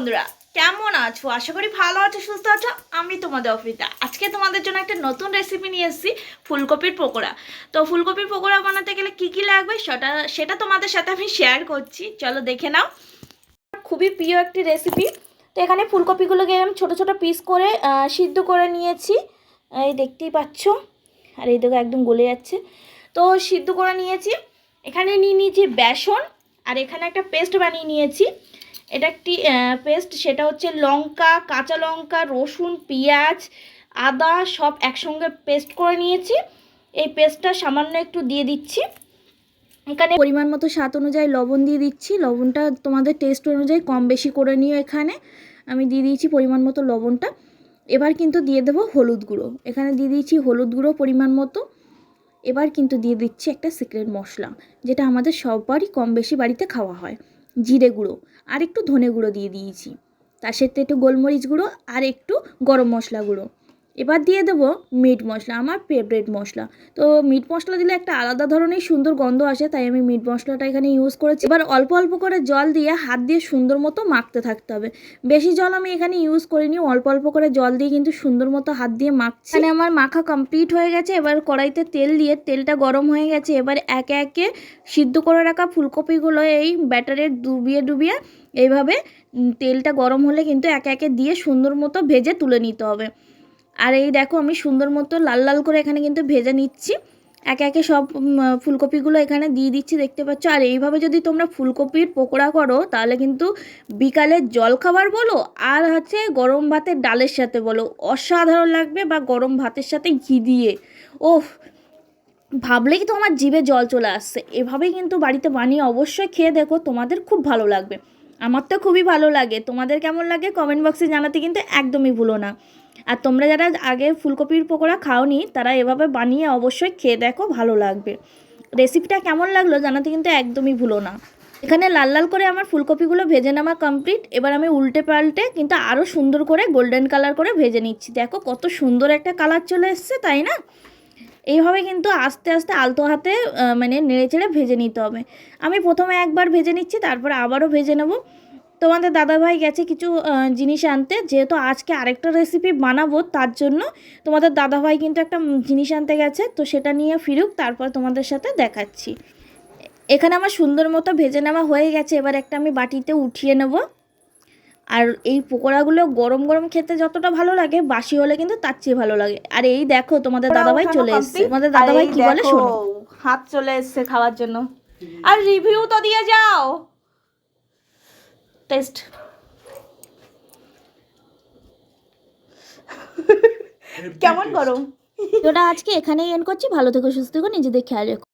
বন্ধুরা, কেমন আছো? আশা করি ভালো আছো, সুস্থ আছো। আমি তোমাদের অফিতা। আজকে তোমাদের জন্য একটা নতুন রেসিপি নিয়ে এসেছি, ফুলকপির পকোড়া। তো ফুলকপির পকোড়া বানাতে গেলে কি কি লাগবে সেটা সেটা তোমাদের সাথে আমি শেয়ার করছি। চলো দেখে নাও। খুবই প্রিয় একটি রেসিপি তো এখানে ফুলকপিগুলোকে আমি ছোটো ছোটো পিস করে সিদ্ধ করে নিয়েছি। এই দেখতেই পাচ্ছ? আর এই দেখো একদম গলে যাচ্ছে। তো সিদ্ধ করে নিয়েছি। এখানে নিয়ে নিয়েছি বেসন। আর এখানে একটা পেস্ট বানিয়ে নিয়েছি। এটা একটি পেস্ট, সেটা হচ্ছে লঙ্কা, কাঁচা লঙ্কা, রসুন, পেঁয়াজ, আদা, সব একসঙ্গে পেস্ট করে নিয়েছি। এই পেস্টটা সামান্য একটু দিয়ে দিচ্ছি। এখানে পরিমাণ মতো স্বাদ অনুযায়ী লবণ দিয়ে দিচ্ছি। লবণটা তোমাদের টেস্ট অনুযায়ী কম বেশি করে নিও এখানে। আমি দিয়ে দিয়েছি পরিমাণ মতো লবণটা। এবার কিন্তু দিয়ে দেবো হলুদ গুঁড়ো। এখানে দিয়ে দিয়েছি হলুদ গুঁড়ো পরিমাণ মতো। এবার কিন্তু দিয়ে দিচ্ছি একটা সিক্রেট মশলা, যেটা আমাদের সবারই কম বেশি বাড়িতে খাওয়া হয়। জিরে গুঁড়ো আর একটু ধনে গুঁড়ো দিয়ে দিয়েছি। তার সাথে একটু গোলমরিচ গুঁড়ো আর একটু গরম মশলা গুঁড়ো। এবার দিয়ে দেবো মিট মশলা, আমার ফেভারিট মশলা। তো মিট মশলা দিলে একটা আলাদা ধরনের সুন্দর গন্ধ আসে, তাই আমি মিট মশলাটা এখানে ইউজ করেছি। এবার অল্প অল্প করে জল দিয়ে হাত দিয়ে সুন্দর মতো মাখতে থাকতে হবে। বেশি জল আমি এখানে ইউজ করিনি, অল্প অল্প করে জল দিয়ে কিন্তু সুন্দর মতো হাত দিয়ে মাখছি। এখানে আমার মাখা কমপ্লিট হয়ে গেছে, এবার কড়াইতে তেল দিয়ে তেলটা গরম হয়ে গেছে, এবার একে একে সিদ্ধ করে রাখা ফুলকপিগুলো এই ব্যাটারে ডুবিয়ে ডুবিয়ে এইভাবে তেলটা গরম হলে কিন্তু একে একে দিয়ে সুন্দর মতো ভেজে তুলে নিতে হবে। আর এই দেখো আমি সুন্দর মতো লাল লাল করে এখানে কিন্তু ভেজে নিচ্ছি। একে একে সব ফুলকপিগুলো এখানে দিয়ে দিচ্ছি, দেখতে পাচ্ছ? আর এইভাবে যদি তোমরা ফুলকপির পকোড়া করো, তাহলে কিন্তু বিকালের জলখাবার বলো, আর হচ্ছে গরম ভাতের ডালের সাথে বলো। অসাধারণ লাগবে বা গরম ভাতের সাথে ঘি দিয়ে। ওহ ভাবলেই তো আমার জিভে জল চলে আসছে। এভাবেই কিন্তু বাড়িতে বানিয়ে অবশ্যই খেয়ে দেখো, তোমাদের খুব ভালো লাগবে। আমার তো খুবই ভালো লাগে। তোমাদের কেমন লাগে কমেন্ট বক্সে জানাতে কিন্তু একদমই ভুলো না। আর তোমরা যারা আগে ফুলকপির পকোড়া খাওনি, তারা এভাবে বানিয়ে অবশ্যই খেয়ে দেখো, ভালো লাগবে। রেসিপিটা কেমন লাগল জানাতে কিন্তু একদমই ভুলো না। এখানে লাল লাল করে আমার ফুলকপিগুলো ভেজে নেওয়া কমপ্লিট এবার আমি উল্টে পাল্টে কিন্তু আরও সুন্দর করে গোল্ডেন কালার করে ভেজে নিচ্ছি। দেখো কত সুন্দর একটা কালার চলে এসছে, তাই না? এইভাবে কিন্তু আস্তে আস্তে আলতো হাতে মানে নেড়ে চেড়ে ভেজে নিতে হবে। আমি প্রথমে একবার ভেজে নিচ্ছি, তারপর আবারও ভেজে নেব। তোমাদের দাদাভাই গেছে কিছু জিনিস আনতে যেহেতু আজকে আরেকটা রেসিপি বানাবো তার জন্য তোমাদের দাদাভাই কিন্তু একটা জিনিস আনতে গেছে তো সেটা নিয়ে ফিরুক তারপর তোমাদের সাথে দেখাচ্ছি। এখানে আমার সুন্দর মতো ভেজে নেওয়া হয়ে গেছে এবার একটা আমি বাটিতে উঠিয়ে নেব। আর এই পকোড়াগুলো গরম গরম খেতে যতটা ভালো লাগে বাসি হলে কিন্তু তার চেয়ে ভালো লাগে। আর এই দেখো তোমাদের দাদাভাই চলে এসেছে। তোমাদের দাদাভাই কি বলে শোনো। হাত চলে এসেছে খাওয়ার জন্য। আর রিভিউ তো দিয়ে যাও। টেস্ট। কেমন গরম? ভিডিওটা আজকে এখানেই এন করছি। ভালো থেকো সুস্থ থেকো নিজেদের খেয়াল রেখো।